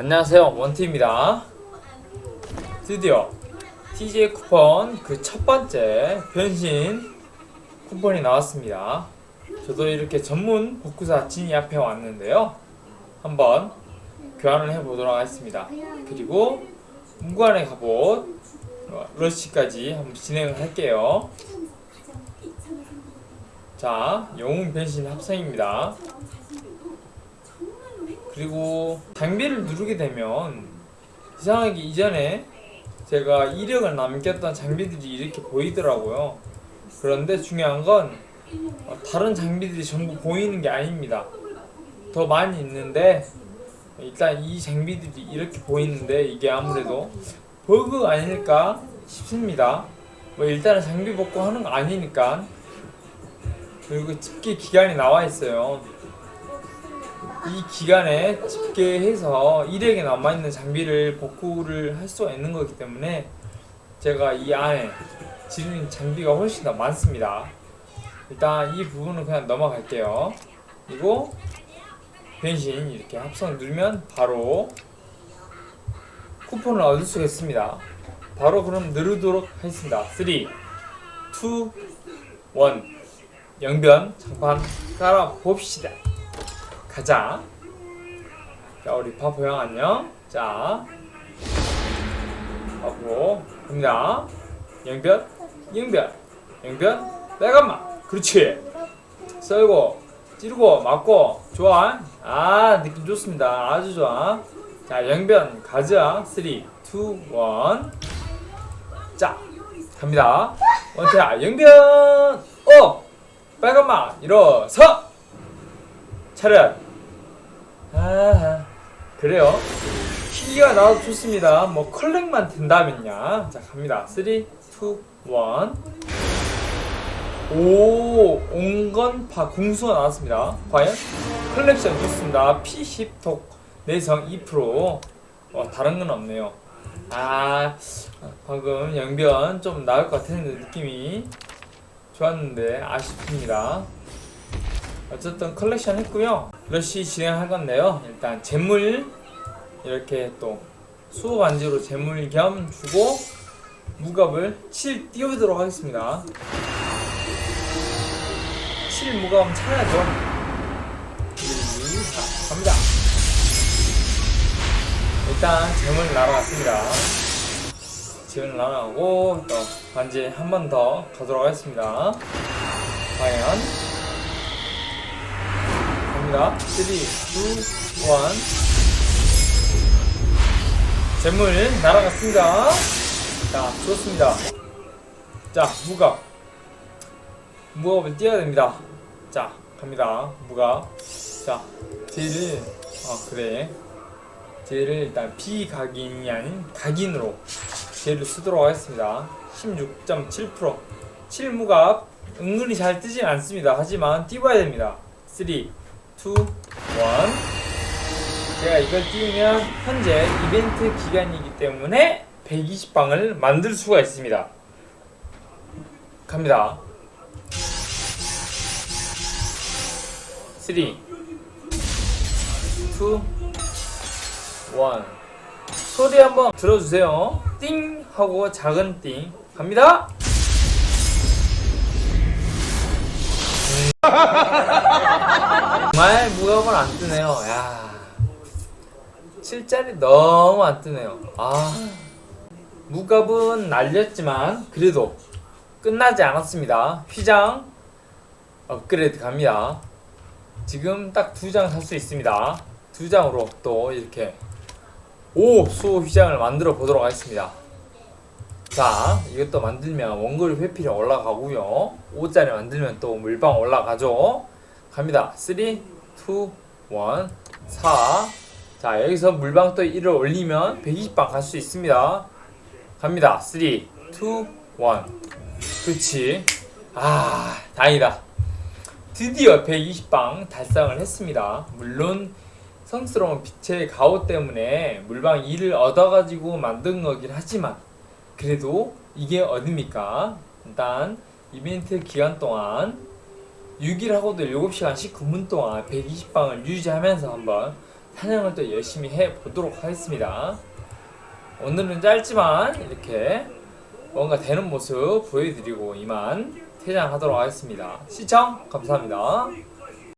안녕하세요 원티입니다. 드디어 TJ 쿠폰 그 첫 번째 변신 쿠폰이 나왔습니다. 저도 이렇게 전문 복구사 진이 앞에 왔는데요. 한번 교환을 해보도록 하겠습니다. 그리고 무관의 갑옷 어, 러시까지 한번 진행을 할게요. 자 영웅 변신 합성입니다 그리고 장비를 누르게 되면 이상하게 이전에 제가 이력을 남겼던 장비들이 이렇게 보이더라고요. 그런데 중요한 건 어, 다른 장비들이 전부 보이는 게 아닙니다. 더 많이 있는데 일단 이 장비들이 이렇게 보이는데 이게 아무래도 버그 아닐까 싶습니다. 뭐 일단은 장비 복구 하는 거 아니니까 그리고 집계 기간이 나와 있어요. 이 기간에 집계해서 이력에 남아있는 장비를 복구를 할 수가 있는 거기 때문에 제가 이 안에 지른 장비가 훨씬 더 많습니다. 일단 이 부분은 그냥 넘어갈게요. 그리고 변신 이렇게 합성 누르면 바로 쿠폰을 얻을 수가 있습니다. 바로 그럼 누르도록 하겠습니다. 3, 2, 1 영변 장판 깔아 봅시다. 가자. 자, 우리 형 안녕. 자, 바보 갑니다. 영변, 영변, 영변, 빨간맛. 그렇지. 썰고, 찌르고, 맞고, 좋아. 아, 느낌 좋습니다. 아주 좋아. 자, 영변 가자. 3, 2, 1. 자, 갑니다. 원태야, 영변. 어, 빨간맛. 일어서. 차렷. 아, 그래요. 키가 나와도 좋습니다. 뭐 컬렉만 된다면야. 자, 갑니다. 3, 2, 1. 오, 온건파 궁수가 나왔습니다. 과연 컬렉션 좋습니다. P10 독 내성 2%. 와, 다른 건 없네요. 아, 방금 영변 좀 나을 것 같았는데 느낌이 좋았는데 아쉽습니다. 어쨌든 컬렉션 했고요. 러시 진행할 건데요. 일단 재물 이렇게 또 수호 반지로 재물 겸 주고 무갑을 7 띄우도록 하겠습니다. 7 무갑은 차야죠. 1, 2, 4 갑니다. 일단 재물 날아갔습니다. 재물 날아가고 또 반지 한 번 더 가도록 하겠습니다. 과연 갑니다. 3, 2, 1. 재물 날아갔습니다. 자, 좋습니다. 자, 무갑. 무갑을 띄어야 됩니다. 자, 갑니다. 무갑. 자, 딜을, 아, 그래. 딜을 일단 비각인이 아닌 각인으로 딜을 쓰도록 하겠습니다. 16.7%. 7무갑. 은근히 잘 뜨진 않습니다. 하지만 띄워야 됩니다. 3, 2, 1. 제가 이걸 띄우면 현재 이벤트 기간이기 때문에 120방을 만들 수가 있습니다. 갑니다. 3, 2, 1. 소리 한번 들어주세요. 띵! 하고 작은 띵. 갑니다! 정말 무겁은 안 뜨네요. 야. 7짜리 너무 안 뜨네요. 아. 무겁은 날렸지만 그래도 끝나지 않았습니다. 휘장 업그레이드 갑니다. 지금 딱 두 장 살 수 있습니다. 두 장으로 또 이렇게 오 수호 휘장을 만들어 보도록 하겠습니다. 자, 이것도 만들면 원거리 회피력 올라가고요. 5짜리 만들면 또 물방 올라가죠. 갑니다. 3, 2, 1, 4. 자, 여기서 물방 또 1을 올리면 120방 갈 수 있습니다. 갑니다. 3, 2, 1. 그렇지. 아, 다행이다. 드디어 120방 달성을 했습니다. 물론 성스러운 빛의 가오 때문에 물방 2를 얻어가지고 만든 거긴 하지만 그래도 이게 어딥니까? 일단 이벤트 기간 동안 6일 하고도 7시간씩 근무 동안 120방을 유지하면서 한번 사냥을 또 열심히 해 보도록 하겠습니다. 오늘은 짧지만 이렇게 뭔가 되는 모습 보여드리고 이만 퇴장하도록 하겠습니다. 시청 감사합니다.